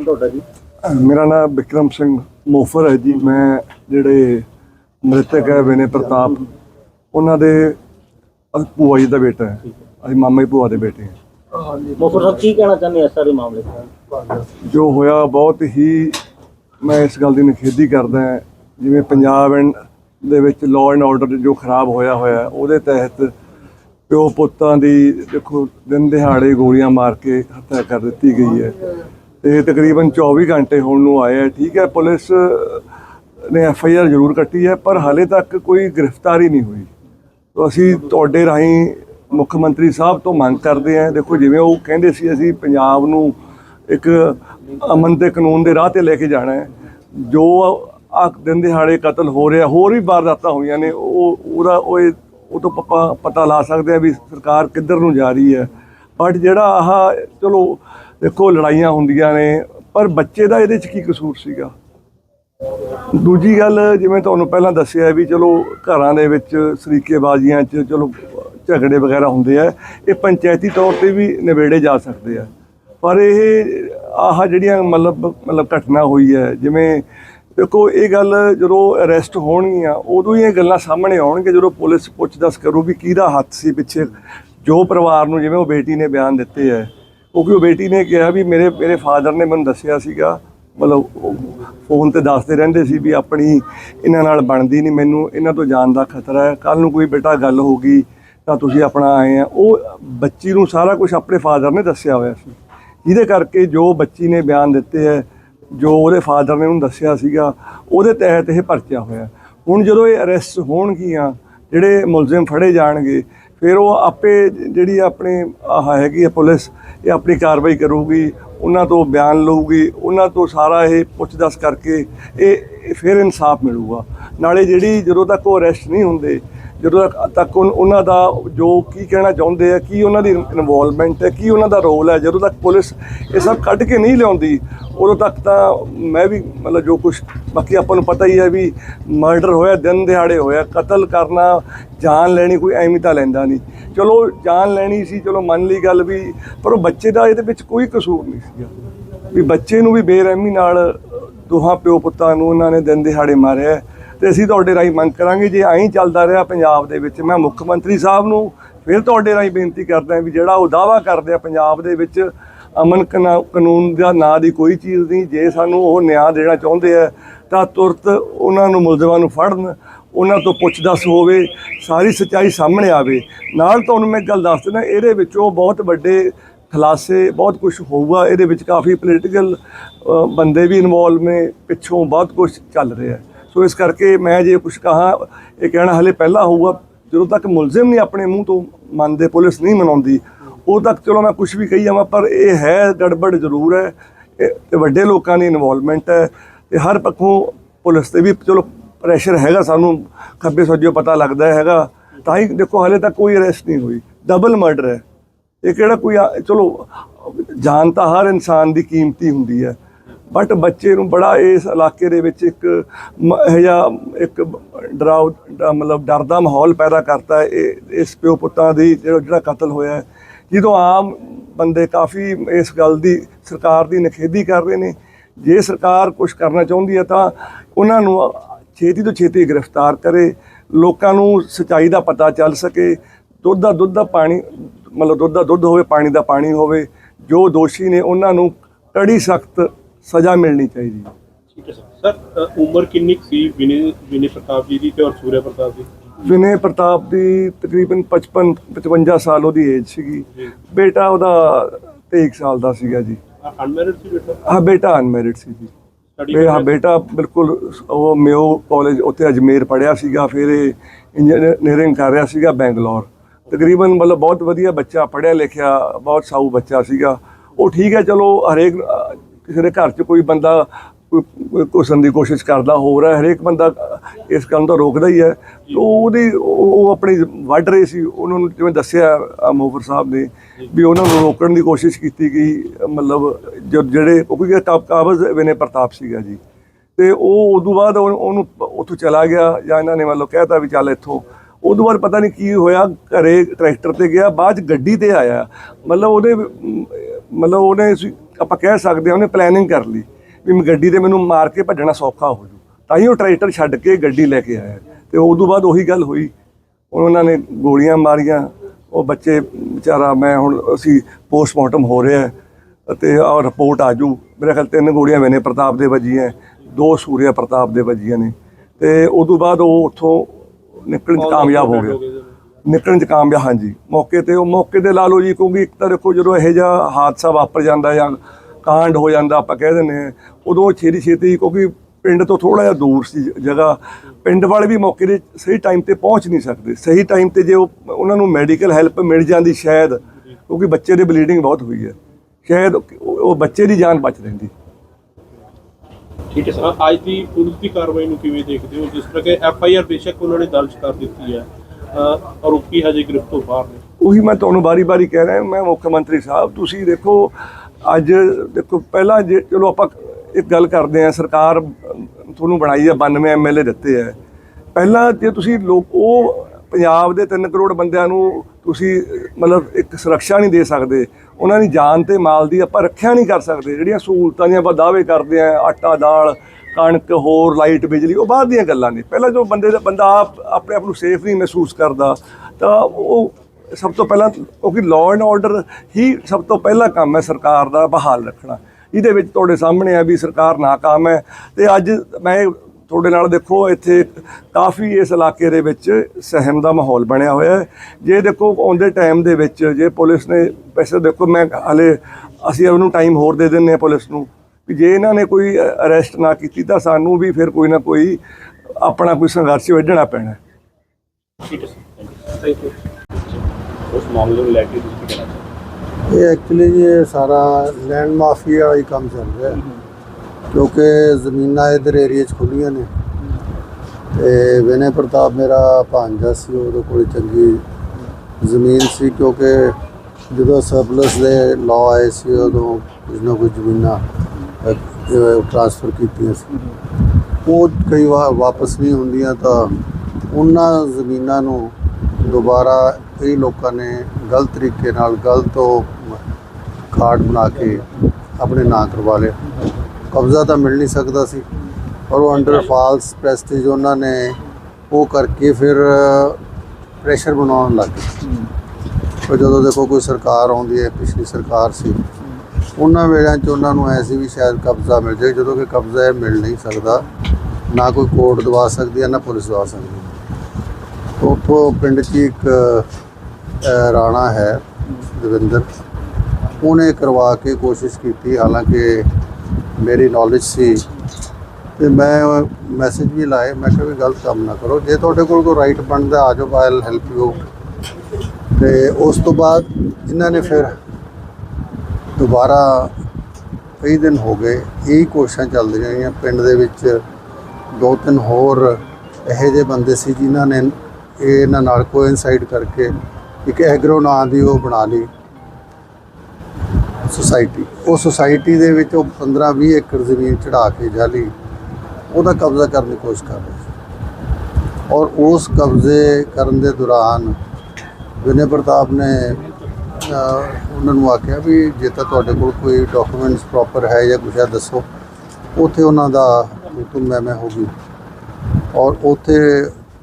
ਨਾਮ ਤੁਹਾਡਾ ਜੀ? ਮੇਰਾ ਨਾਮ ਵਿਕਰਮ ਸਿੰਘ ਮੋਫਰ ਹੈ ਜੀ। ਮੈਂ ਜਿਹੜੇ ਮ੍ਰਿਤਕ ਹੈ ਵਿਨੇ ਪ੍ਰਤਾਪ ਉਹਨਾਂ ਦੇ ਭੂਆ ਜੀ ਦਾ ਬੇਟਾ ਹੈ। ਅਸੀਂ ਮਾਮਾ ਜੀ ਭੂਆ ਦੇ ਬੇਟੇ ਹਾਂ। ਮੋਫਰ ਸਾਹਿਬ ਕੀ ਕਹਿਣਾ ਚਾਹੁੰਦੇ ਆ ਸਾਰੇ ਮਾਮਲੇ ਜੋ ਹੋਇਆ ਬਹੁਤ ਹੀ ਮੈਂ ਇਸ ਗੱਲ ਦੀ ਨਿਖੇਧੀ ਕਰਦਾ ਹਾਂ। ਜਿਵੇਂ ਪੰਜਾਬ ਐਂਡ ਦੇ ਵਿੱਚ ਲਾਅ ਐਂਡ ਆਰਡਰ ਜੋ ਖਰਾਬ ਹੋਇਆ ਹੋਇਆ ਹੈ, ਉਹਦੇ ਤਹਿਤ ਪਿਓ ਪੁੱਤਾਂ ਦੀ ਦੇਖੋ ਦਿਨ ਦਿਹਾੜੇ ਗੋਲੀਆਂ ਮਾਰ ਕੇ ਹੱਤਿਆ ਕਰ ਦਿੱਤੀ ਗਈ ਹੈ। ਤੇ ਤਕਰੀਬਨ 24 ਘੰਟੇ ਹੋਣ ਨੂੰ ਆਏ ਹੈ ਠੀਕ ਹੈ, ਪੁਲਿਸ ਨੇ ਐਫ ਆਈ ਆਰ ਜ਼ਰੂਰ ਕੱਟੀ ਹੈ, ਪਰ ਹਾਲੇ ਤੱਕ ਕੋਈ ਗ੍ਰਿਫਤਾਰੀ ਨਹੀਂ ਹੋਈ। ਤੋ ਅਸੀਂ ਤੁਹਾਡੇ ਰਾਹੀਂ ਮੁੱਖ ਮੰਤਰੀ ਸਾਹਿਬ ਤੋਂ ਮੰਗ ਕਰਦੇ ਹਾਂ। ਦੇਖੋ, ਜਿਵੇਂ ਉਹ ਕਹਿੰਦੇ ਸੀ, ਅਸੀਂ ਪੰਜਾਬ ਨੂੰ ਇੱਕ ਅਮਨ ਤੇ ਕਾਨੂੰਨ ਦੇ ਰਾਹ ਤੇ ਲੈ ਕੇ ਜਾਣਾ ਹੈ। ਜੋ ਆ ਦਿਨ ਦਿਹਾੜੇ ਕਤਲ ਹੋ ਰਿਹਾ, ਹੋਰ ਵੀ ਵਾਰਦਾਤਾਂ ਹੋਈਆਂ ਨੇ, ਉਹ, ਉਹਦਾ, ਉਹ ਉਹ ਤੋਂ ਪਪਾ, ਪਤਾ ਲਾ ਸਕਦੇ ਆ ਵੀ ਸਰਕਾਰ ਕਿੱਧਰ ਨੂੰ ਜਾ ਰਹੀ ਹੈ। ਬਟ ਜਿਹੜਾ ਆਹ, ਚਲੋ ਦੇਖੋ, ਲੜਾਈਆਂ ਹੁੰਦੀਆਂ ਨੇ, ਪਰ ਬੱਚੇ ਦਾ ਇਹਦੇ ਚ ਕੀ ਕਸੂਰ ਸੀਗਾ? ਦੂਜੀ ਗੱਲ, ਜਿਵੇਂ ਤੁਹਾਨੂੰ ਪਹਿਲਾਂ ਦੱਸਿਆ ਵੀ ਚਲੋ ਘਰਾਂ ਦੇ ਵਿੱਚ ਸਰੀਕੇਬਾਜ਼ੀਆਂ 'ਚ ਚਲੋ ਝਗੜੇ ਵਗੈਰਾ ਹੁੰਦੇ ਆ, ਇਹ ਪੰਚਾਇਤੀ ਤੌਰ ਤੇ ਵੀ ਨਿਬੇੜੇ ਜਾ ਸਕਦੇ ਆ। ਪਰ ਇਹ ਆਹ ਜਿਹੜੀਆਂ ਮਤਲਬ ਮਤਲਬ ਘਟਨਾ ਹੋਈ ਹੈ, ਜਿਵੇਂ ਦੇਖੋ, ਇਹ ਗੱਲ ਜਦੋਂ ਅਰੈਸਟ ਹੋਣਗੀਆਂ, ਉਦੋਂ ਹੀ ਇਹ ਗੱਲਾਂ ਸਾਹਮਣੇ ਆਉਣਗੇ ਜਦੋਂ ਪੁਲਿਸ ਪੁੱਛਦਸ ਕਰੂ ਵੀ ਕਿਹਦਾ ਹੱਥ ਸੀ ਪਿੱਛੇ, ਜੋ ਪਰਿਵਾਰ ਨੂੰ ਜਿਵੇਂ ਉਹ ਬੇਟੀ ਨੇ ਬਿਆਨ ਦਿੱਤੇ ਹੈ ਕਿਉਂਕਿ ਉਹ ਬੇਟੀ ਨੇ ਕਿਹਾ ਵੀ ਮੇਰੇ ਮੇਰੇ ਫਾਦਰ ਨੇ ਮੈਨੂੰ ਦੱਸਿਆ ਸੀਗਾ, ਮਤਲਬ ਉਹ ਫੋਨ ਤੇ ਦੱਸਦੇ ਰਹਿੰਦੇ ਸੀ ਵੀ ਆਪਣੀ ਇਹਨਾਂ ਨਾਲ ਬਣਦੀ ਨਹੀਂ ਮੈਨੂੰ, ਇਹਨਾਂ ਤੋਂ ਜਾਣ ਦਾ ਖਤਰਾ ਹੈ ਕੱਲ ਨੂੰ ਕੋਈ ਬੇਟਾ ਗੱਲ ਹੋ ਗਈ ਤਾਂ ਤੁਸੀਂ ਆਪਣਾ ਆਏ ਆ। ਉਹ ਬੱਚੀ ਨੂੰ ਸਾਰਾ ਕੁਝ ਆਪਣੇ ਫਾਦਰ ਨੇ ਦੱਸਿਆ ਹੋਇਆ ਸੀ। ਜਿਹਦੇ ਕਰਕੇ ਜੋ ਬੱਚੀ ਨੇ ਬਿਆਨ ਦਿੱਤੇ ਹੈ, ਜੋ ਉਹਦੇ ਫਾਦਰ ਨੇ ਉਹਨੂੰ ਦੱਸਿਆ ਸੀਗਾ, ਉਹਦੇ ਤਹਿਤ ਇਹ ਪਰਚਾ ਹੋਇਆ। ਹੁਣ ਜਦੋਂ ਇਹ ਅਰੈਸਟ ਹੋਣਗੀਆਂ, ਜਿਹੜੇ ਮੁਲਜ਼ਮ ਫੜੇ ਜਾਣਗੇ ਫਿਰ ਉਹ ਆਪੇ ਜਿਹੜੀ ਆਪਣੇ ਆਹ ਹੈਗੀ ਆ ਪੁਲਿਸ, ਇਹ ਆਪਣੀ ਕਾਰਵਾਈ ਕਰੂਗੀ, ਉਹਨਾਂ ਤੋਂ ਬਿਆਨ ਲਊਗੀ, ਉਹਨਾਂ ਤੋਂ ਸਾਰਾ ਇਹ ਪੁੱਛਦਸ ਕਰਕੇ ਇਹ ਇਹ ਫਿਰ ਇਨਸਾਫ ਮਿਲੂਗਾ। ਨਾਲੇ ਜਿਹੜੀ ਜਦੋਂ ਤੱਕ ਉਹ ਅਰੈਸਟ ਨਹੀਂ ਹੁੰਦੇ ਜਦੋਂ ਤੱਕ- ਤੱਕ ਉਨ- ਉਹਨਾਂ ਦਾ ਜੋ ਕੀ ਕਹਿਣਾ ਚਾਹੁੰਦੇ ਆ, ਕੀ ਉਹਨਾਂ ਦੀ ਇਨਵੋਲਵਮੈਂਟ ਹੈ, ਕੀ ਉਹਨਾਂ ਦਾ ਰੋਲ ਹੈ, ਜਦੋਂ ਤੱਕ ਪੁਲਿਸ ਇਹ ਸਭ ਕੱਢ ਕੇ ਨਹੀਂ ਲਿਆਉਂਦੀ, ਉਦੋਂ ਤੱਕ ਤਾਂ ਮੈਂ ਵੀ ਮਤਲਬ ਜੋ ਕੁਝ ਬਾਕੀ ਆਪਾਂ ਨੂੰ ਪਤਾ ਹੀ ਹੈ ਵੀ ਮਰਡਰ ਹੋਇਆ, ਦਿਨ ਦਿਹਾੜੇ ਹੋਇਆ, ਕਤਲ ਕਰਨਾ, ਜਾਨ ਲੈਣੀ ਕੋਈ ਐਵੇਂ ਤਾਂ ਲੈਂਦਾ ਨਹੀਂ। ਚਲੋ ਜਾਨ ਲੈਣੀ ਸੀ, ਚਲੋ ਮੰਨ ਲਈ ਗੱਲ ਵੀ, ਪਰ ਉਹ ਬੱਚੇ ਦਾ ਇਹਦੇ ਵਿੱਚ ਕੋਈ ਕਸੂਰ ਨਹੀਂ ਸੀਗਾ। ਵੀ ਬੱਚੇ ਨੂੰ ਵੀ ਬੇਰਹਿਮੀ ਨਾਲ, ਦੋਹਾਂ ਪਿਓ ਪੁੱਤਾਂ ਨੂੰ ਉਹਨਾਂ ਨੇ ਦਿਨ ਦਿਹਾੜੇ ਮਾਰਿਆ। ਤੇ ਅਸੀਂ ਤੁਹਾਡੇ ਰਾਹੀਂ ਮੰਗ ਕਰਾਂਗੇ, ਜੇ ਐਂ ਚੱਲਦਾ ਰਿਹਾ ਪੰਜਾਬ ਦੇ ਵਿੱਚ, ਮੈਂ ਮੁੱਖ ਮੰਤਰੀ ਸਾਹਿਬ ਨੂੰ ਫਿਰ ਤੁਹਾਡੇ ਰਾਹੀਂ ਬੇਨਤੀ ਕਰਦਾ ਵੀ ਜਿਹੜਾ ਉਹ ਦਾਵਾ ਕਰਦੇ ਆ ਪੰਜਾਬ ਦੇ ਵਿੱਚ, ਅਮਨ ਕਨਾ- ਕਾਨੂੰਨ ਦਾ ਨਾਂ ਦੀ ਕੋਈ ਚੀਜ਼ ਨਹੀਂ, ਜੇ ਸਾਨੂੰ ਉਹ ਨਿਆਂ ਦੇਣਾ ਚਾਹੁੰਦੇ ਆ, ਤਾਂ ਤੁਰਤ ਉਹਨਾਂ ਨੂੰ ਮੁਲਜ਼ਮਾਂ ਨੂੰ ਫੜਨ, ਉਹਨਾਂ ਤੋਂ ਪੁੱਛਦਸ ਹੋਵੇ, ਸਾਰੀ ਸੱਚਾਈ ਸਾਹਮਣੇ ਆਵੇ ਨਾਲ ਤੁਹਾਨੂੰ ਮੈਂ ਇੱਕ ਗੱਲ ਦੱਸ ਦਿੰਦਾ, ਇਹਦੇ ਵਿੱਚੋਂ ਬਹੁਤ ਵੱਡੇ ਖਲਾਸੇ, ਬਹੁਤ ਕੁਝ ਹੋਊਗਾ, ਇਹਦੇ ਵਿੱਚ ਕਾਫੀ ਪੋਲੀਟੀਕਲ ਬੰਦੇ ਵੀ ਇਨਵੋਲਵ ਨੇ, ਪਿੱਛੋਂ ਬਹੁਤ ਕੁਝ ਚੱਲ ਰਿਹਾ ਹੈ। ਸੋ ਇਸ ਕਰਕੇ ਮੈਂ ਜੇ ਕੁਝ ਕਹਾ, ਇਹ ਕਹਿਣਾ ਹਲੇ ਪਹਿਲਾਂ ਹੋਊਗਾ, ਜਦੋਂ ਤੱਕ ਮੁਲਜ਼ਮ ਨਹੀਂ ਆਪਣੇ ਮੂੰਹ ਤੋਂ ਮੰਨਦੇ, ਪੁਲਿਸ ਨਹੀਂ ਮਨਾਉਂਦੀ, ਉਦੋਂ ਤੱਕ ਚਲੋ ਮੈਂ ਕੁਝ ਵੀ ਕਹੀ ਜਾਵਾਂ, ਪਰ ਇਹ ਹੈ, ਗੜਬੜ ਜ਼ਰੂਰ ਹੈ, ਇਹ ਤੇ ਵੱਡੇ ਲੋਕਾਂ ਦੀ ਇਨਵੋਲਵਮੈਂਟ ਹੈ, ਤੇ ਹਰ ਪੱਖੋਂ ਪੁਲਿਸ ਤੇ ਵੀ ਚਲੋ ਪ੍ਰੈਸ਼ਰ ਹੈਗਾ ਸਾਨੂੰ, ਖੱਬੇ ਸੱਜੇ ਪਤਾ ਲੱਗਦਾ ਹੈਗਾ, ਤਾਂ ਹੀ ਦੇਖੋ ਹਲੇ ਤੱਕ ਕੋਈ ਅਰੈਸਟ ਨਹੀਂ ਹੋਈ ਡਬਲ ਮਰਡਰ ਹੈ, ਇਹ ਕਿਹੜਾ ਕੋਈ ਆ- ਚਲੋ, ਜਾਨ ਤਾਂ ਹਰ ਇਨਸਾਨ ਦੀ ਕੀਮਤੀ ਹੁੰਦੀ ਹੈ ਬਟ ਬੱਚੇ ਨੂੰ ਬੜਾ ਇਸ ਇਲਾਕੇ ਦੇ ਵਿੱਚ ਇੱਕ ਮ- ਇਹੋ ਜਿਹਾ ਇੱਕ ਡਰਾਉ, ਡ- ਮਤਲਬ ਡਰ ਦਾ ਮਾਹੌਲ ਪੈਦਾ ਕਰਤਾ ਇਹ, ਇਸ ਪਿਓ ਪੁੱਤਾਂ ਦੀ ਜਿਹੜਾ ਜਿਹੜਾ ਕਤਲ ਹੋਇਆ ਜਦੋਂ ਆਮ ਬੰਦੇ ਕਾਫੀ ਇਸ ਗੱਲ ਦੀ, ਸਰਕਾਰ ਦੀ ਨਖੇਦੀ ਕਰ ਰਹੇ ਨੇ, ਜੇ ਸਰਕਾਰ ਕੁਝ ਕਰਨਾ ਚਾਹੁੰਦੀ ਹੈ ਤਾਂ ਉਹਨਾਂ ਨੂੰ ਛੇਤੀ ਤੋਂ ਛੇਤੀ ਗ੍ਰਿਫਤਾਰ ਕਰੇ, ਲੋਕਾਂ ਨੂੰ ਸਚਾਈ ਦਾ ਪਤਾ ਚੱਲ ਸਕੇ, ਦੁੱਧ ਦਾ ਦੁੱਧ ਦਾ ਪਾਣੀ, ਮਤਲਬ ਦੁੱਧ ਦਾ ਦੁੱਧ ਹੋਵੇ, ਪਾਣੀ ਦਾ ਪਾਣੀ ਹੋਵੇ, ਜੋ ਦੋਸ਼ੀ ਨੇ ਉਹਨਾਂ ਨੂੰ ਕੜੀ ਸਖਤ ਸਜ਼ਾ ਮਿਲਣੀ ਚਾਹੀਦੀ ਹੈ। ਠੀਕ ਹੈ ਸਰ। ਸਰ ਅ, ਉਮਰ ਕਿੰਨੀ ਕੁ ਸੀ ਵਿਨੇ ਵਿਨੇ ਪ੍ਰਤਾਪ ਜੀ ਦੀ ਤੇ ਔਰ ਸੂਰਿਆ ਪ੍ਰਤਾਪ ਦੀ ਵਿਨੇ ਪ੍ਰਤਾਪ ਦੀ ਤਕਰੀਬਨ 55 55 ਸਾਲ ਉਹਦੀ ਏਜ ਸੀਗੀ। ਬੇਟਾ ਉਹਦਾ 23 ਸਾਲ ਦਾ ਸੀਗਾ ਜੀ। ਅਨਮੈਰਿਡ ਸੀ ਬੇਟਾ? ਹਾਂ ਬੇਟਾ ਅਨਮੈਰਿਡ ਸੀ ਜੀ। ਸਟੱਡੀ ਹਾਂ ਬੇਟਾ ਬਿਲਕੁਲ ਉਹ ਮਿਓ ਕਾਲਜ ਉੱਥੇ ਅਜਮੇਰ ਪੜਿਆ ਸੀਗਾ ਫਿਰ ਇਹ ਇੰਜੀਨੀਅਰਿੰਗ ਕਰ ਰਿਹਾ ਸੀਗਾ ਬੈਂਗਲੌਰ। ਤਕਰੀਬਨ ਮਤਲਬ ਬਹੁਤ ਵਧੀਆ ਬੱਚਾ ਪੜਿਆ ਲਿਖਿਆ ਬਹੁਤ ਸਾਊ ਬੱਚਾ ਸੀਗਾ। ਉਹ ਠੀਕ ਹੈ ਚਲੋ ਹਰੇਕ ਅਹ, ਕਿਸੇ ਦੇ ਘਰ 'ਚ ਕੋਈ ਬੰਦਾ ਕੋਈ ਘੁਸਣ ਦੀ ਕੋਸ਼ਿਸ਼ ਕਰਦਾ, ਹੋ ਰਿਹਾ, ਹਰੇਕ ਬੰਦਾ ਇਸ ਕੰਮ ਤੋਂ ਰੋਕਦਾ ਹੀ ਹੈ। ਤੋ ਉਹਦੀ, ਉਹ ਉਹ ਆਪਣੀ ਵੱਢ ਰਹੇ ਸੀ। ਉਹਨਾਂ ਨੂੰ ਜਿਵੇਂ ਦੱਸਿਆ ਮੋਫਰ ਸਾਹਿਬ ਨੇ ਵੀ ਉਹਨਾਂ ਨੂੰ ਰੋਕਣ ਦੀ ਕੋਸ਼ਿਸ਼ ਕੀਤੀ ਗਈ, ਮਤਲਬ ਜੋ ਜਿਹੜੇ, ਕਿਉਂਕਿ ਕਾਬ- ਕਾਬਜ਼ ਵਿਨੇ ਪ੍ਰਤਾਪ ਸੀਗਾ ਜੀ। ਤੇ ਉਹ ਉਦੋਂ ਬਾਅਦ ਉਹ- ਉਹਨੂੰ ਉੱਥੋਂ ਚਲਾ ਗਿਆ ਜਾਂ ਇਹਨਾਂ ਨੇ ਮਤਲਬ ਕਹਿਤਾ ਵੀ ਚੱਲ ਇੱਥੋਂ। ਉਦੋਂ ਬਾਅਦ ਪਤਾ ਨਹੀਂ ਕੀ ਹੋਇਆ, ਘਰੇ ਟਰੈਕਟਰ ਤੇ ਗਿਆ, ਬਾਅਦ 'ਚ ਗੱਡੀ ਤੇ ਆਇਆ। ਮਤਲਬ ਉਹਦੇ ਮਤਲਬ ਉਹਨੇ ਆਪਾਂ ਕਹਿ ਸਕਦੇ ਹਾਂ ਉਹਨੇ ਪਲੈਨਿੰਗ ਕਰ ਲਈ ਵੀ ਮੈਂ ਗੱਡੀ ਤੇ ਮੈਨੂੰ ਮਾਰ ਕੇ ਭੱਜਣਾ ਸੌਖਾ ਹੋ ਜੂ ਤਾਂ ਹੀ ਉਹ ਟਰੈਕਟਰ ਛੱਡ ਕੇ ਗੱਡੀ ਲੈ ਕੇ ਆਇਆ। ਤੇ ਉਦੋਂ ਬਾਅਦ ਉਹੀ ਗੱਲ ਹੋਈ। ਉਹਨਾਂ ਨੇ ਗੋਲੀਆਂ ਮਾਰੀਆਂ। ਉਹ ਬੱਚੇ ਵਿਚਾਰਾ ਮੈਂ ਹੁਣ ਅਸੀਂ ਪੋਸਟਮਾਰਟਮ ਹੋ ਰਿਹਾ ਅਤੇ ਆ ਰਿਪੋਰਟ ਆ ਜੂ ਮੇਰੇ ਖਿਆਲ ਤਿੰਨ ਗੋਲੀਆਂ ਮੈਨੇ ਪ੍ਰਤਾਪ ਦੇ ਵੱਜੀਆਂ। ਦੋ ਸੂਰਿਆ ਪ੍ਰਤਾਪ ਦੇ ਵੱਜੀਆਂ ਨੇ। ਤੇ ਉਦੋਂ ਬਾਅਦ ਉਹ ਉੱਥੋਂ ਨਿਕਲਣ ਕਾਮਯਾਬ ਹੋ ਗਿਆ। ਨਿਕਲਣ 'ਚ ਕਾਮਯਾਬ, ਹਾਂਜੀ। ਮੌਕੇ ਤੇ ਉਹ ਮੌਕੇ ਤੇ ਲਾ ਲਓ ਜੀ, ਕਿਉਂਕਿ ਇੱਕ ਤਾਂ ਦੇਖੋ ਜਦੋਂ ਇਹੋ ਜਿਹਾ ਹਾਦਸਾ ਵਾਪਰ ਜਾਂਦਾ ਜਾਂ ਕਾਂਡ ਹੋ ਜਾਂਦਾ, ਆਪਾਂ ਕਹਿ ਦਿੰਦੇ ਹਾਂ, ਉਦੋਂ ਛੇਤੀ ਛੇਤੀ ਕਿਉਂਕਿ ਪਿੰਡ ਤੋਂ ਥੋੜਾ ਜਿਹਾ ਦੂਰ ਸੀ ਜਗ੍ਹਾ। ਪਿੰਡ ਵਾਲੇ ਵੀ ਮੌਕੇ ਦੇ ਸਹੀ ਟਾਈਮ ਤੇ ਪਹੁੰਚ ਨਹੀਂ ਸਕਦੇ। ਸਹੀ ਟਾਈਮ ਤੇ ਜੇ ਉਹਨਾਂ ਨੂੰ ਮੈਡੀਕਲ ਹੈਲਪ ਮਿਲ ਜਾਂਦੀ ਸ਼ਾਇਦ, ਕਿਉਂਕਿ ਬੱਚੇ ਦੇ ਬਲੀਡਿੰਗ ਬਹੁਤ ਹੋਈ ਹੈ। ਸ਼ਾਇਦ ਉਹ ਬੱਚੇ ਦੀ ਜਾਨ ਬਚ ਰਹਿੰਦੀ ਠੀਕ ਹੈ ਸਰ, ਅੱਜ ਦੀ ਪੁਲਿਸ ਦੀ ਕਾਰਵਾਈ ਨੂੰ ਕਿਵੇਂ ਦੇਖਦੇ ਹੋ? ਜਿਸ ਤਰ੍ਹਾਂ ਕਿ ਐਫ ਆਈ ਆਰ ਬੇਸ਼ੱਕ ਉਹਨਾਂ ਨੇ ਦਰਜ ਕਰ ਦਿੱਤੀ ਹੈ। ਆਰੋਪੀ ਹਜੇ ਗ੍ਰਿਫਤ ਬਾਹਰ ਨੇ ਉਹੀ ਮੈਂ ਤੁਹਾਨੂੰ ਬਾਰੀ-ਬਾਰੀ ਕਹਿ ਰਿਹਾ, ਮੈਂ ਮੁੱਖ ਮੰਤਰੀ ਸਾਹਿਬ, ਤੁਸੀਂ ਦੇਖੋ, ਅੱਜ ਦੇਖੋ, ਪਹਿਲਾਂ ਜੇ, ਚਲੋ ਆਪਾਂ ਇੱਕ ਗੱਲ ਕਰਦੇ ਆ ਸਰਕਾਰ ਤੁਹਾਨੂੰ ਬਣਾਈ ਆ 92 ਐਮਐਲਏ ਦਿੱਤੇ ਆ। ਪਹਿਲਾਂ ਜੇ ਤੁਸੀਂ ਲੋਕ, ਉਹ ਪੰਜਾਬ ਦੇ 3 ਕਰੋੜ ਬੰਦਿਆਂ ਨੂੰ ਤੁਸੀਂ, ਮਤਲਬ ਇੱਕ ਸੁਰੱਖਿਆ ਨਹੀਂ ਦੇ ਸਕਦੇ, ਉਹਨਾਂ ਦੀ ਜਾਨ ਤੇ ਮਾਲ ਦੀ ਆਪਾਂ ਰੱਖਿਆ ਨਹੀਂ ਕਰ ਸਕਦੇ, ਜਿਹੜੀਆਂ ਸਹੂਲਤਾਂ ਦੀਆਂ ਆਪਾਂ ਦਾਅਵੇ ਕਰਦੇ ਆ ਆਟਾ, ਦਾਲ ਕਣਕ, ਹੋਰ ਲਾਈਟ, ਬਿਜਲੀ, ਉਹ ਬਾਅਦ ਦੀਆਂ ਗੱਲਾਂ ਨੇ। ਪਹਿਲਾਂ ਜੋ ਬੰਦੇ ਦਾ, ਬੰਦਾ ਆਪ, ਆਪਣੇ ਆਪ ਨੂੰ ਸੇਫ ਨਹੀਂ ਮਹਿਸੂਸ ਕਰਦਾ, ਤਾਂ ਉਹ ਸਭ ਤੋਂ ਪਹਿਲਾਂ ਕਿਉਂਕਿ ਲਾਅ ਐਂਡ ਆਰਡਰ ਹੀ ਸਭ ਤੋਂ ਪਹਿਲਾ ਕੰਮ ਹੈ ਸਰਕਾਰ ਦਾ ਬਹਾਲ ਰੱਖਣਾ। ਇਹਦੇ ਵਿੱਚ ਤੁਹਾਡੇ ਸਾਹਮਣੇ ਆ ਵੀ ਸਰਕਾਰ ਨਾਕਾਮ ਹੈ ਤੇ ਅੱਜ ਮੈਂ ਤੁਹਾਡੇ ਨਾਲ ਦੇਖੋ, ਇੱਥੇ ਕਾਫੀ ਇਸ ਇਲਾਕੇ ਦੇ ਵਿੱਚ ਸਹਿਮ ਦਾ ਮਾਹੌਲ ਬਣਿਆ ਹੋਇਆ ਹੈ। ਜੇ ਦੇਖੋ ਆਉਂਦੇ ਟਾਈਮ ਦੇ ਵਿੱਚ ਜੇ ਪੁਲਿਸ ਨੇ ਪੈਸੇ ਦੇਖੋ, ਮੈਂ ਹਲੇ ਅਸੀਂ ਉਹਨੂੰ ਟਾਈਮ ਹੋਰ ਦੇ ਦਿੰਨੇ ਆ ਪੁਲਿਸ ਨੂੰ। ਵੀ ਜੇ ਇਹਨਾਂ ਨੇ ਕੋਈ ਅਰੈਸਟ ਨਾ ਕੀਤੀ ਤਾਂ ਸਾਨੂੰ ਵੀ ਫਿਰ ਕੋਈ ਨਾ ਕੋਈ ਆਪਣਾ ਕੋਈ ਸੰਘਰਸ਼ ਵਿੱਢਣਾ ਪੈਣਾ। ਹੈ ਠੀਕ ਹੈ ਥੈਂਕ ਯੂ ਉਸ ਮਾਮਲੇ ਨੂੰ ਲੈ ਕੇ ਤੁਸੀਂ ਕੀ ਕਹਿਣਾ ਚਾਹੁੰਦੇ ਇਹ ਐਕਚੁਅਲੀ ਜੀ ਇਹ ਸਾਰਾ ਲੈਂਡ ਮਾਫੀਆ ਵਾਲੀ ਕੰਮ ਚੱਲ ਰਿਹਾ। ਹੈ। ਕਿਉਂਕਿ ਜ਼ਮੀਨਾਂ ਇਧਰ ਏਰੀਆ 'ਚ ਖੁੱਲੀਆਂ ਨੇ। ਤੇ ਵਿਨੇ ਪ੍ਰਤਾਪ ਮੇਰਾ ਭਾਂਜਾ ਸੀ ਉਹਦੇ ਕੋਲ ਚੰਗੀ ਜ਼ਮੀਨ ਸੀ। ਕਿਉਂਕਿ ਜਦੋਂ ਸਰਪਲਸ ਦੇ ਲਾਅ ਆਏ ਸੀ ਉਦੋਂ ਕੁਝ ਨਾ ਕੁਝ ਜ਼ਮੀਨਾਂ ਟ੍ਰਾਂਸਫਰ ਕੀਤੀਆਂ ਸੀ। ਉਹ ਕਈ ਵਾਰ ਵਾਪਸ ਨਹੀਂ ਹੁੰਦੀਆਂ ਤਾਂ ਉਹਨਾਂ ਜ਼ਮੀਨਾਂ ਨੂੰ ਦੁਬਾਰਾ ਕਈ ਲੋਕਾਂ ਨੇ ਗਲਤ ਤਰੀਕੇ ਨਾਲ ਗਲਤ ਉਹ ਕਾਰਡ ਬਣਾ ਕੇ ਆਪਣੇ ਨਾਂ ਕਰਵਾ ਲਿਆ। ਕਬਜ਼ਾ ਤਾਂ ਮਿਲ ਨਹੀਂ ਸਕਦਾ ਸੀ। ਪਰ ਉਹ ਅੰਡਰ ਫਾਲਸ ਪ੍ਰੈਸਟੀਜ ਉਹਨਾਂ ਨੇ ਉਹ ਕਰਕੇ ਫਿਰ ਪ੍ਰੈਸ਼ਰ ਬਣਾਉਣ ਲੱਗ ਗਏ। ਉਹ ਜਦੋਂ ਦੇਖੋ ਕੋਈ ਸਰਕਾਰ ਆਉਂਦੀ ਹੈ, ਪਿਛਲੀ ਸਰਕਾਰ ਸੀ ਉਹਨਾਂ ਵੇਲਿਆਂ 'ਚ ਉਹਨਾਂ ਨੂੰ ਐਸੀ ਵੀ ਸ਼ਾਇਦ ਕਬਜ਼ਾ ਮਿਲ ਜਾਏ, ਜਦੋਂ ਕਿ ਕਬਜ਼ਾ ਇਹ ਮਿਲ ਨਹੀਂ ਸਕਦਾ। ਨਾ ਕੋਈ ਕੋਰਟ ਦਵਾ ਸਕਦੀ ਹੈ, ਨਾ ਪੁਲਿਸ ਦਵਾ ਸਕਦੀ ਹੈ। ਉੱਥੋਂ ਪਿੰਡ 'ਚ ਹੀ ਇੱਕ ਰਾਣਾ ਹੈ, ਦਵਿੰਦਰ। ਉਹਨੇ ਕਰਵਾ ਕੇ ਕੋਸ਼ਿਸ਼ ਕੀਤੀ, ਹਾਲਾਂਕਿ ਮੇਰੀ ਨੌਲੇਜ ਸੀ। ਤੇ ਮੈਂ ਮੈਸੇਜ ਵੀ ਲਾਏ, ਮੈਂ ਕਿਹਾ ਵੀ ਗਲਤ ਕੰਮ ਨਾ ਕਰੋ। ਜੇ ਤੁਹਾਡੇ ਕੋਲ ਕੋਈ ਰਾਈਟ ਬਣਦਾ, ਆ ਜਾਓ ਆਈਲ ਹੈਲਪ ਯੂ ਤੇ ਉਸ ਤੋਂ ਬਾਅਦ ਇਹਨਾਂ ਨੇ ਫਿਰ ਦੁਬਾਰਾ ਕਈ ਦਿਨ ਹੋ ਗਏ, ਇਹ ਕੋਸ਼ਿਸ਼ਾਂ ਚੱਲਦੀਆਂ ਰਹੀਆਂ। ਪਿੰਡ ਦੇ ਵਿੱਚ ਦੋ ਤਿੰਨ ਹੋਰ ਇਹੋ ਜਿਹੇ ਬੰਦੇ ਸੀ ਜਿਨ੍ਹਾਂ ਨੇ ਇਹਨਾਂ ਨਾਲ ਕੋਇਨਸਾਈਡ ਕਰਕੇ ਇੱਕ ਐਗਰੋ ਨਾਂ ਦੀ ਉਹ ਬਣਾ ਲਈ। ਸੁਸਾਇਟੀ ਉਹ ਸੁਸਾਇਟੀ ਦੇ ਵਿੱਚ ਉਹ 15-20 ਏਕੜ ਜ਼ਮੀਨ ਚੜਾ ਕੇ ਜਾਲੀ, ਉਹਦਾ ਕਬਜ਼ਾ ਕਰਨ ਦੀ ਕੋਸ਼ਿਸ਼ ਕਰ ਰਹੇ ਸੀ। ਔਰ ਉਸ ਕਬਜ਼ੇ ਕਰਨ ਦੇ ਦੌਰਾਨ ਵਿਨੇ ਪ੍ਰਤਾਪ ਨੇ ਉਹਨਾਂ ਨੂੰ ਆਖਿਆ ਵੀ ਜੇ ਤਾਂ ਤੁਹਾਡੇ ਕੋਲ ਕੋਈ ਡਾਕੂਮੈਂਟਸ ਪ੍ਰੋਪਰ ਹੈ ਜਾਂ ਕੁਝ ਹੈ, ਦੱਸੋ। ਉੱਥੇ ਉਹਨਾਂ ਦਾ ਤੁਮ ਮੈਂ ਮੈਂ ਹੋ ਗਈ। ਔਰ ਉੱਥੇ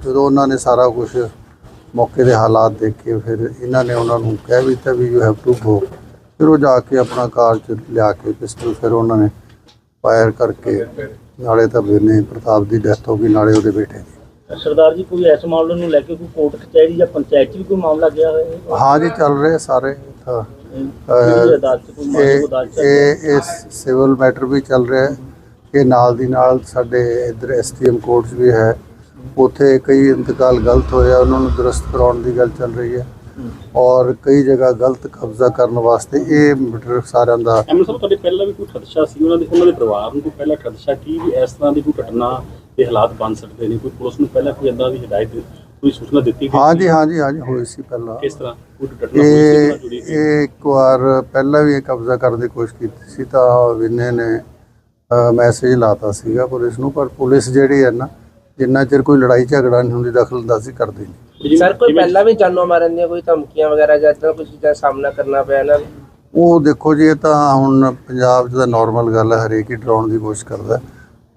ਜਦੋਂ ਉਹਨਾਂ ਨੇ ਸਾਰਾ ਕੁਝ ਮੌਕੇ ਦੇ ਹਾਲਾਤ ਦੇਖ ਕੇ ਫਿਰ ਇਹਨਾਂ ਨੇ ਉਹਨਾਂ ਨੂੰ ਕਹਿ ਵੀ ਤਾਂ ਵੀ ਯੂ ਹੈਵ ਟੂ ਗੋ ਫਿਰ ਉਹ ਜਾ ਕੇ ਆਪਣਾ ਕਾਰ ਚ ਲਿਆ ਕੇ ਪਿਸਟਲ ਫਿਰ ਉਹਨਾਂ ਨੇ ਫਾਇਰ ਕਰਕੇ, ਨਾਲੇ ਤਾਂ ਵਿਨੇ ਪ੍ਰਤਾਪ ਦੀ ਡੈਥ ਹੋ ਗਈ, ਨਾਲੇ ਉਹਦੇ ਬੇਟੇ ਦੀ। ਸਰਦਾਰ ਜੀ ਕੋਈ ਇਸ ਮਾਮਲੇ ਨੂੰ ਲੈ ਕੇ ਕੋਈ ਕੋਰਟ ਕਚਹਿਰੀ ਜਾਂ ਪੰਚਾਇਤ 'ਚ ਵੀ ਕੋਈ ਮਾਮਲਾ ਗਿਆ ਹੋਇਆ? ਹੈ ਹਾਂ ਜੀ ਚੱਲ ਰਹੇ ਸਾਰੇ ਤਾਂ ਇਹ ਇਸ ਸਿਵਲ ਮੈਟਰ ਵੀ ਚੱਲ ਰਿਹਾ ਹੈ। ਇਹ ਨਾਲ ਦੀ ਨਾਲ ਸਾਡੇ ਇੱਧਰ ਐਸਟੀਐਮ ਕੋਰਟਸ ਵੀ ਹੈ। ਉੱਥੇ ਕਈ ਇੰਤਕਾਲ ਗਲਤ ਹੋਇਆ ਉਹਨਾਂ ਨੂੰ ਦਰਸਤ ਕਰਾਉਣ ਦੀ ਗੱਲ ਚੱਲ ਰਹੀ ਹੈ। ਔਰ ਕਈ ਜਗ੍ਹਾ ਗਲਤ ਕਬਜ਼ਾ ਕਰਨ ਵਾਸਤੇ ਇਹ ਮੈਟਰ ਸਾਰਿਆਂ ਦਾ ਐਮਐਲ ਸਾਹਿਬ ਤੁਹਾਡੇ ਪਹਿਲਾਂ ਵੀ ਕੋਈ ਖਦਸ਼ਾ ਸੀ? ਉਹਨਾਂ ਦੇ ਉਹਨਾਂ ਦੇ ਪਰਿਵਾਰ ਨੂੰ ਕੋਈ ਪਹਿਲਾਂ ਖਦਸ਼ਾ ਕੀ ਵੀ ਇਸ ਤਰ੍ਹਾਂ ਦੀ ਕੋਈ ਘਟਨਾ ਦੇ ਹਾਲਾਤ ਬਣ ਸਕਦੇ ਨੇ? ਕੋਈ ਪੁਲਿਸ ਨੂੰ ਪਹਿਲਾਂ ਕੋਈ ਏਦਾਂ ਦੀ ਹਦਾਇਤ ਕੋਈ ਸੂਚਨਾ ਦਿੱਤੀ ਗਈ ਹਾਂ ਸੀ? ਜੀ ਹਾਂ ਜੀ ਹਾਂ ਜੀ ਹੋਈ ਸੀ ਪਹਿਲਾਂ। ਕਿਸ ਤਰ੍ਹਾਂ? ਕੋਈ ਸੀ ਇਹ ਨਾਲ ਜੁੜੀ ਸੀ? ਇਹ ਇੱਕ ਵਾਰ ਪਹਿਲਾਂ ਵੀ ਇਹ ਕਬਜ਼ਾ ਕਰਨ ਦੀ ਕੋਸ਼ਿਸ਼ ਕੀਤੀ ਸੀ ਤਾਂ ਵਿਨੇ ਨੇ ਮੈਸੇਜ ਲਾਤਾ ਸੀਗਾ ਪੁਲਿਸ ਨੂੰ ਪਰ ਪੁਲਿਸ ਜਿਹੜੀ ਹੈ ਨਾ ਜਿੰਨਾ ਚਿਰ ਕੋਈ ਲੜਾਈ ਝਗੜਾ ਨਹੀਂ ਹੁੰਦੀ ਦਖਲਅੰਦਾਜ਼ੀ ਕਰਦੀ ਨਹੀਂ। ਸਰ ਕੋਈ ਪਹਿਲਾਂ ਵੀ ਜਾਨੋਂ ਮਾਰਨ ਦੀਆਂ ਕੋਈ ਧਮਕੀਆਂ ਵਗੈਰਾ ਜਾਂ ਇਦਾਂ ਕੁਝ ਚੀਜ਼ਾਂ ਦਾ ਸਾਹਮਣਾ ਕਰਨਾ ਪਿਆ ਇਹਨਾਂ ਨੂੰ? ਉਹ ਦੇਖੋ ਜੀ ਇਹ ਤਾਂ ਹੁਣ ਪੰਜਾਬ 'ਚ ਤਾਂ ਨਾਰਮਲ ਗੱਲ ਹੈ ਹਰੇਕ ਹੀ ਡਰਾਉਣ ਦੀ ਕੋਸ਼ਿਸ਼ ਕਰਦਾ।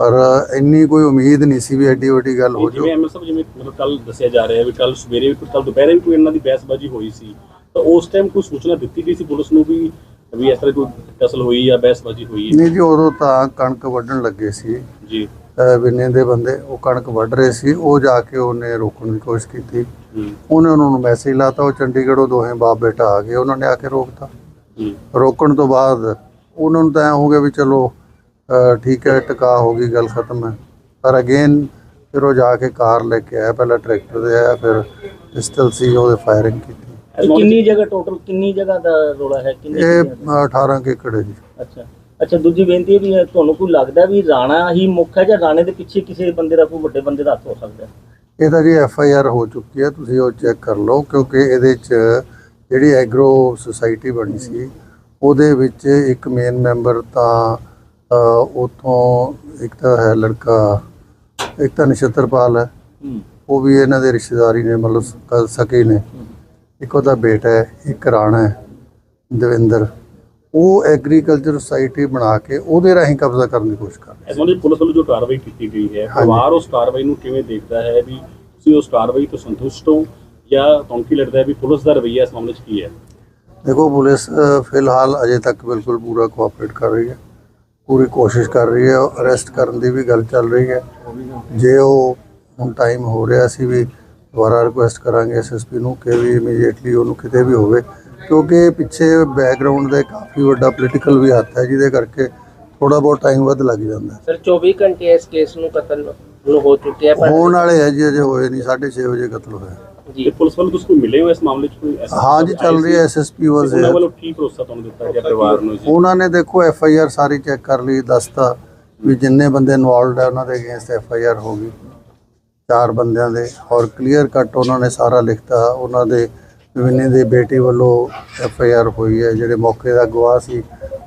ਪਰ ਇੰਨੀ ਕੋਈ ਉਮੀਦ ਨਹੀਂ ਸੀ ਵੀ ਐਡੀ ਵੱਡੀ ਗੱਲ ਹੋ ਜਾਊ। ਜਿਵੇਂ ਐਮਐਲ ਸਾਹਿਬ ਜਿਵੇਂ ਮਤਲਬ ਕੱਲ ਦੱਸਿਆ ਜਾ ਰਿਹਾ ਹੈ ਵੀ ਕੱਲ ਸਵੇਰੇ ਵੀ ਕੱਲ ਦੁਪਹਿਰੇ ਵੀ ਕੋਈ ਇਹਨਾਂ ਦੀ ਬਹਿਸਬਾਜ਼ੀ ਹੋਈ ਸੀ। ਤਾਂ ਉਸ ਟਾਈਮ ਕੋਈ ਸੂਚਨਾ ਦਿੱਤੀ ਗਈ ਸੀ ਪੁਲਿਸ ਨੂੰ ਵੀ ਵੀ ਇਸ ਤਰ੍ਹਾਂ ਕੋਈ ਕਸਲ ਹੋਈ ਜਾਂ ਬਹਿਸਬਾਜ਼ੀ ਹੋਈ ਹੈ? ਨਹੀਂ ਜੀ ਉਦੋਂ ਤਾਂ ਕਣਕ ਵੱਢਣ ਲੱਗੇ ਸੀ। ਜੀ। ਅਹ ਵਿੰਨੇ ਦੇ ਬੰਦੇ ਉਹ ਕਣਕ ਵੱਢ ਰਹੇ ਸੀ। ਉਹ ਜਾ ਕੇ ਉਹਨੇ ਰੋਕਣ ਦੀ ਕੋਸ਼ਿਸ਼ ਕੀਤੀ। ਹੂੰ। ਉਹਨੇ ਉਹਨਾਂ ਨੂੰ ਮੈਸੇਜ ਲਾਤਾ ਉਹ ਚੰਡੀਗੜ੍ਹੋਂ ਦੋਹੇ ਬਾਪ ਬੇਟਾ ਆ ਗਏ ਉਹਨਾਂ ਨੇ ਆ ਕੇ ਰੋਕਤਾ। ਜੀ ਰੋਕਣ ਤੋਂ ਬਾਅਦ ਉਹਨਾਂ ਨੂੰ ਤਾਂ ਐਂ ਹੋ ਗਿਆ ਵੀ ਚਲੋ ਠੀਕ ਹੈ ਟਿਕਾ ਹੋ ਗਈ ਗੱਲ ਖਤਮ ਹੈ। ਪਰ ਅਗੇਨ ਫਿਰ ਉਹ ਜਾ ਕੇ ਕਾਰ ਲੈ ਕੇ ਆਇਆ ਪਹਿਲਾਂ ਟਰੈਕਟਰ ਦੇ ਆਇਆ ਫਿਰ ਪਿਸਟਲ ਸੀ ਉਹਦੇ ਫਾਇਰਿੰਗ ਕੀਤੀ। ਕਿੰਨੀ ਜਗ੍ਹਾ ਟੋਟਲ ਕਿੰਨੀ ਜਗ੍ਹਾ ਦਾ ਰੋਲਾ ਹੈ? ਕਿੰਨੀ ਇਹ ਜਗ੍ਹਾ? ਅਹ, 18 ਕੁ ਏਕੜ ਹੈ ਜੀ। ਅੱਛਾ। ਅੱਛਾ ਦੂਜੀ ਬੇਨਤੀ ਵੀ ਹੈ ਤੁਹਾਨੂੰ ਕੋਈ ਲੱਗਦਾ ਵੀ ਰਾਣਾ ਹੀ ਮੁੱਖ ਹੈ ਜਾਂ ਰਾਣੇ ਦੇ ਪਿੱਛੇ ਕਿਸੇ ਬੰਦੇ ਦਾ ਕੋਈ ਵੱਡੇ ਬੰਦੇ ਦਾ ਹੱਥ ਹੋ ਸਕਦਾ ਹੈ? ਇਹ ਤਾਂ ਜੀ ਐਫ ਆਈ ਆਰ ਹੋ ਚੁੱਕੀ ਹੈ ਤੁਸੀਂ ਉਹ ਚੈੱਕ ਕਰ ਲਓ ਕਿਉਂਕਿ ਇਹਦੇ 'ਚ ਜਿਹੜੀ ਐਗਰੋ ਸੁਸਾਇਟੀ ਬਣੀ ਸੀ ਉਹਦੇ ਵਿੱਚ ਇੱਕ ਮੇਨ ਮੈਂਬਰ ਤਾਂ ਉਥੋਂ ਇੱਕ ਤਾਂ ਹੈ ਲੜਕਾ ਇੱਕ ਤਾਂ ਨਛੱਤਰਪਾਲ ਹੈ। ਉਹ ਵੀ ਇਹਨਾਂ ਦੇ ਰਿਸ਼ਤੇਦਾਰੀ ਨੇ ਮਤਲਬ ਸ- ਸਕੇ ਨੇ। ਇੱਕ ਉਹਦਾ ਬੇਟਾ ਹੈ ਇੱਕ ਰਾਣਾ ਹੈ ਦਵਿੰਦਰ। ਉਹ ਐਗਰੀਕਲਚਰ ਸੁਸਾਇਟੀ ਬਣਾ ਕੇ ਉਹਦੇ ਰਾਹੀਂ ਕਬਜ਼ਾ ਕਰਨ ਦੀ ਕੋਸ਼ਿਸ਼ ਕਰ ਰਹੇ। 'ਚ ਪੁਲਿਸ ਵੱਲੋਂ ਜੋ ਕਾਰਵਾਈ ਕੀਤੀ ਗਈ ਹੈ ਪਰਿਵਾਰ ਉਸ ਕਾਰਵਾਈ ਨੂੰ ਕਿਵੇਂ ਦੇਖਦਾ ਹੈ ਵੀ ਤੁਸੀਂ ਉਸ ਕਾਰਵਾਈ ਤੋਂ ਸੰਤੁਸ਼ਟ ਹੋ ਜਾਂ ਤੁਹਾਨੂੰ ਕੀ ਲੱਗਦਾ ਹੈ ਵੀ ਪੁਲਿਸ ਦਾ ਰਵੱਈਆ ਇਸ ਮਾਮਲੇ 'ਚ ਕੀ ਹੈ? ਦੇਖੋ ਪੁਲਿਸ ਫਿਲਹਾਲ ਅਜੇ ਤੱਕ ਬਿਲਕੁਲ ਪੂਰਾ ਕੋਆਪਰੇਟ ਕਰ ਰਹੀ ਹੈ। ਪੂਰੀ ਕੋਸ਼ਿਸ਼ ਕਰ ਰਹੀ ਹੈ ਅਰੈਸਟ ਕਰਨ ਦੀ ਵੀ ਗੱਲ ਚੱਲ ਰਹੀ ਹੈ ਜੇ ਉਹ ਹੁਣ ਟਾਈਮ ਹੋ ਰਿਹਾ ਸੀ ਵੀ ਦੁਬਾਰਾ ਰਿਕੁਐਸਟ ਕਰਾਂਗੇ ਐਸਐਸਪੀ ਨੂੰ ਕਿ ਵੀ ਇਮੀਡੀਏਟਲੀ ਉਹਨੂੰ ਕਿਤੇ ਵੀ ਹੋਵੇ ਕਿਉਂਕਿ ਪਿੱਛੇ ਬੈਕਗ੍ਰਾਉਂਡ ਦੇ ਕਾਫੀ ਵੱਡਾ ਪੋਲੀਟੀਕਲ ਵੀ ਹੱਥ ਹੈ ਜਿਹਦੇ ਕਰਕੇ ਥੋੜਾ ਬਹੁਤ ਟਾਈਮ ਵੱਧ ਲੱਗ ਜਾਂਦਾ। ਸਰ 24 ਘੰਟੇ ਇਸ ਕੇਸ ਨੂੰ ਕਤਲ ਨੂੰ ਹੋ ਚੁੱਕੇ ਆ ਪਰ ਹੋਣ ਵਾਲੇ ਹੈ ਜੀ ਅਜੇ ਹੋਏ ਨਹੀਂ 6:30 ਵਜੇ ਕਤਲ ਹੋਇਆ ਜੀ। ਪੁਲਿਸ ਵੱਲੋਂ ਤੁਸੀਂ ਕੋਈ ਮਿਲੇ ਹੋ ਇਸ ਮਾਮਲੇ 'ਚ ਕੋਈ ਹਾਂ ਜੀ ਚੱਲ ਰਹੀ ਹੈ ਐਸਐਸਪੀ ਵਾਸ ਉਹਨਾਂ ਵੱਲੋਂ ਕੀ ਭਰੋਸਾ ਤੁਹਾਨੂੰ ਦਿੱਤਾ ਗਿਆ ਪਰਿਵਾਰ ਨੂੰ ਜੀ? ਉਹਨਾਂ ਨੇ ਦੇਖੋ ਐਫ ਆਈ ਆਰ ਸਾਰੀ ਚੈੱਕ ਕਰ ਲਈ ਦੱਸਤਾ ਵੀ ਜਿੰਨੇ ਬੰਦੇ ਇਨਵੋਲਡ ਹੈ ਉਹਨਾਂ ਦੇ ਅਗੇਂਸਟ ਐਫ ਆਈ ਆਰ ਹੋ ਗਈ। ਚਾਰ ਬੰਦਿਆਂ ਦੇ ਔਰ ਕਲੀਅਰ ਕੱਟ ਉਹਨਾਂ ਨੇ ਸਾਰਾ ਲਿਖਤਾ। ਉਹਨਾਂ ਦੇ ਵਿਨੇ ਦੇ ਬੇਟੀ ਵੱਲੋਂ ਐਫ ਆਈ ਆਰ ਹੋਈ ਹੈ ਜਿਹੜੇ ਮੌਕੇ ਦਾ ਗਵਾਹ ਸੀ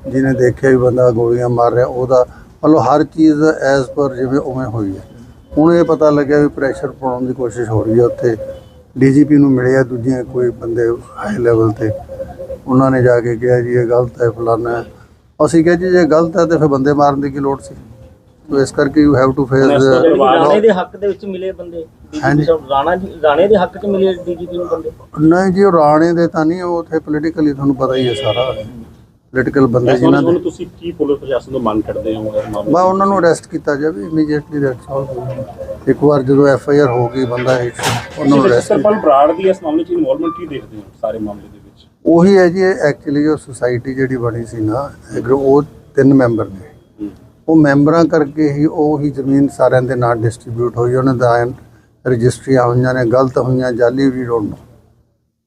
ਜਿਹਨੇ ਦੇਖਿਆ ਵੀ ਬੰਦਾ ਗੋਲੀਆਂ ਮਾਰ ਰਿਹਾ ਉਹਦਾ ਮਤਲਬ ਹਰ ਚੀਜ਼ ਐਜ਼ ਪਰ ਜਿਵੇਂ ਉਵੇਂ ਹੋਈ ਹੈ। ਹੁਣ ਇਹ ਪਤਾ ਲੱਗਿਆ ਵੀ ਪ੍ਰੈਸ਼ਰ ਪਾਉਣ ਦੀ ਕੋਸ਼ਿਸ਼ ਹੋ ਰਹੀ ਹੈ ਉੱਥੇ। ਡੀਜੀਪੀ ਨੂੰ ਮਿਲਿਆ ਦੂਜੇ ਕੋਈ ਬੰਦੇ ਹਾਈ ਲੈਵਲ ਤੇ। ਉਹਨਾਂ ਨੇ ਜਾ ਕੇ ਕਿਹਾ ਜੀ ਇਹ ਗਲਤ ਹੈ ਫਲਾਨਾ ਹੈ। ਅਸੀਂ ਕਿਹਾ ਜੀ ਜੇ ਗਲਤ ਹੈ ਤੇ ਫਿਰ ਬੰਦੇ ਮਾਰਨ ਦੀ ਕੀ ਲੋੜ ਸੀ? ਤੋ ਇਸ ਕਰਕੇ ਯੂ ਹੈਵ ਟੂ ਫੇਸ ਰਾਣੇ ਦੇ ਹੱਕ ਦੇ ਵਿੱਚ ਮਿਲੇ ਬੰਦੇ। ਸਾਹਿਬ, ਰਾਣਾ ਜੀ ਰਾਣੇ ਦੇ ਹੱਕ 'ਚ ਮਿਲੇ ਡੀਜੀਪੀ ਨੂੰ ਬੰਦੇ। ਨਹੀਂ ਜੀ ਉਹ ਰਾਣੇ ਦੇ ਤਾਂ ਨਹੀਂ ਉਹ ਉੱਥੇ ਪੋਲੀਟੀਕਲੀ ਤੁਹਾਨੂੰ ਪਤਾ ਹੀ ਹੈ ਸਾਰਾ। ਪੋਲੀਟੀਕਲ ਬੰਦੇ ਜਿਨ੍ਹਾਂ ਦੇ ਨੂੰ ਤੁਸੀਂ ਕੀ ਪੁਲਿਸ ਪ੍ਰਸ਼ਾਸਨ ਤੋਂ ਮੰਗ ਕਰਦੇ ਹੋ? ਮੈਂ ਉਹਨਾਂ ਨੂੰ ਅਰੈਸਟ ਕੀਤਾ ਜਾਵੇ ਇਮੀਡੀਏਟਲੀ ਦੈਟਸ ਆਲ ਇੱਕ ਵਾਰ ਜਦੋਂ ਐਫ ਆਈ ਆਰ ਹੋ ਗਈ ਬੰਦਾ ਹਿੱਟ ਉਹਨਾਂ ਨੂੰ ਅਰੈਸਟ ਸਰਪੰਚ ਬਰਾੜ ਦੀ ਇਸ ਮਾਮਲੇ 'ਚ ਇਨਵੋਲਵਮੈਂਟ ਕੀ ਦੇਖਦੇ ਹੋ ਸਾਰੇ ਮਾਮਲੇ ਦੇ ਵਿੱਚ? ਉਹੀ ਹੈ ਜੀ ਐਕਚੁਅਲੀ ਉਹ ਸੁਸਾਇਟੀ ਜਿਹੜੀ ਬਣੀ ਸੀ ਨਾ ਐਗਰੋ ਉਹ ਤਿੰਨ ਮੈਂਬਰ ਨੇ। ਹੂੰ। ਉਹ ਮੈਂਬਰਾਂ ਕਰਕੇ ਹੀ ਉਹ ਹੀ ਜ਼ਮੀਨ ਸਾਰਿਆਂ ਦੇ ਨਾਲ ਡਿਸਟ੍ਰੀਬਿਊਟ ਹੋਈ ਉਹਨਾਂ ਦਾ ਰਜਿਸਟਰੀਆਂ ਹੋਈਆਂ ਨੇ ਗਲਤ ਹੋਈਆਂ ਜਾਲੀ ਵੀ ਡੋਂਟ ਨੋ।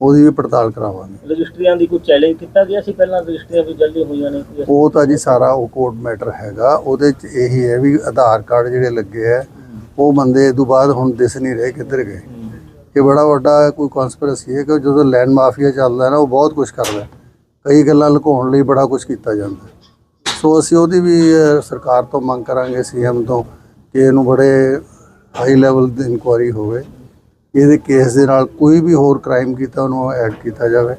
ਉਹਦੀ ਵੀ ਪੜਤਾਲ ਕਰਾਵਾਂਗੇ। ਰਜਿਸਟਰੀਆਂ ਦੀ ਕੋਈ ਚੈਲੰਜ ਕੀਤਾ ਗਿਆ ਸੀ ਪਹਿਲਾਂ? ਰਜਿਸਟਰੀਆਂ ਵੀ ਜਲਦੀ ਹੋਈਆਂ ਨੇ ਕੋਈ ਉਹ ਤਾਂ ਜੀ ਸਾਰਾ ਉਹ ਕੋਰਟ ਮੈਟਰ ਹੈਗਾ ਉਹਦੇ ਚ ਇਹੀ ਹੈ ਵੀ ਆਧਾਰ ਕਾਰਡ ਜਿਹੜੇ ਲੱਗੇ ਆ ਉਹ ਬੰਦੇ ਤੋਂ ਬਾਅਦ ਹੁਣ ਦਿਸ ਨਹੀਂ ਰਹੇ ਕਿੱਧਰ ਗਏ। ਇਹ ਬੜਾ ਵੱਡਾ ਕੋਈ ਕਨਸਪੀਰੇਸੀ ਹੈ ਕਿ ਜਦੋਂ ਲੈਂਡ ਮਾਫੀਆ ਚੱਲਦਾ ਹੈ ਨਾ ਉਹ ਬਹੁਤ ਕੁਝ ਕਰਦਾ ਹੈ। ਕਈ ਗੱਲਾਂ ਲੁਕਾਉਣ ਲਈ ਬੜਾ ਕੁਝ ਕੀਤਾ ਜਾਂਦਾ। ਸੋ ਅਸੀਂ ਉਹਦੀ ਵੀ ਸਰਕਾਰ ਤੋਂ ਮੰਗ ਕਰਾਂਗੇ ਸੀਐਮ ਤੋਂ ਕਿ ਇਹਨੂੰ ਬੜੇ ਹਾਈ ਲੈਵਲ ਦੀ ਇਨਕੁਆਇਰੀ ਹੋਵੇ। ਇਹਦੇ ਕੇਸ ਦੇ ਨਾਲ ਕੋਈ ਵੀ ਹੋਰ ਕ੍ਰਾਈਮ ਕੀਤਾ ਉਹਨੂੰ ਐਡ ਕੀਤਾ ਜਾਵੇ।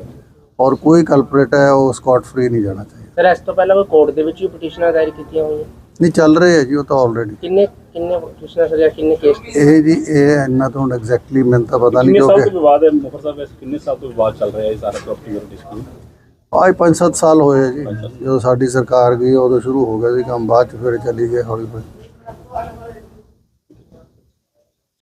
ਔਰ ਕੋਈ ਕਲਪਰੇਟ ਹੈ ਉਹ ਸਕਾਟ ਫ੍ਰੀ ਨਹੀਂ ਜਾਣਾ ਚਾਹੀਦਾ। ਸਰ ਇਸ ਤੋਂ ਪਹਿਲਾਂ ਕੋਈ ਕੋਰਟ ਦੇ ਵਿੱਚ ਵੀ ਪਟੀਸ਼ਨਾਂ ਦਾਇਰ ਕੀਤੀਆਂ ਹੋਈਆਂ? ਨਹੀਂ ਚੱਲ ਰਹੇ ਹੈ ਜੀ ਉਹ ਤਾਂ ਆਲਰੇਡੀ ਕਿੰਨੇ ਕਿੰਨੇ ਕਿੰਨੇ ਕੇਸ ਇਹ ਜੀ ਇਹ ਇੰਨਾ ਤੋਂ ਐਗਜ਼ੈਕਟਲੀ ਮੈਨੂੰ ਤਾਂ ਪਤਾ ਨਹੀਂ ਕਿੰਨੇ ਸਾਲ ਕਿਉਂਕਿ ਤੋਂ ਵਿਵਾਦ ਹੈ ਮੁਖਰ ਸਾਹਿਬ ਇਸ ਕਿੰਨੇ ਸਾਲ ਤੋਂ ਵਿਵਾਦ ਚੱਲ ਰਿਹਾ ਹੈ ਇਹ ਸਾਰਾ ਪ੍ਰਾਪਰਟੀ ਦਾ ਡਿਸਪਿਊਟ ਆਏ 5-7 ਸਾਲ ਹੋਏ ਆ ਜੀ। ਜਦੋਂ ਸਾਡੀ ਸਰਕਾਰ ਗਈ ਉਦੋਂ ਸ਼ੁਰੂ ਹੋ ਗਿਆ ਸੀ ਕੰਮ ਬਾਅਦ ਚ ਫਿਰ ਚੱਲੀ ਗਏ ਹੌਲੀ ਹੌਲੀ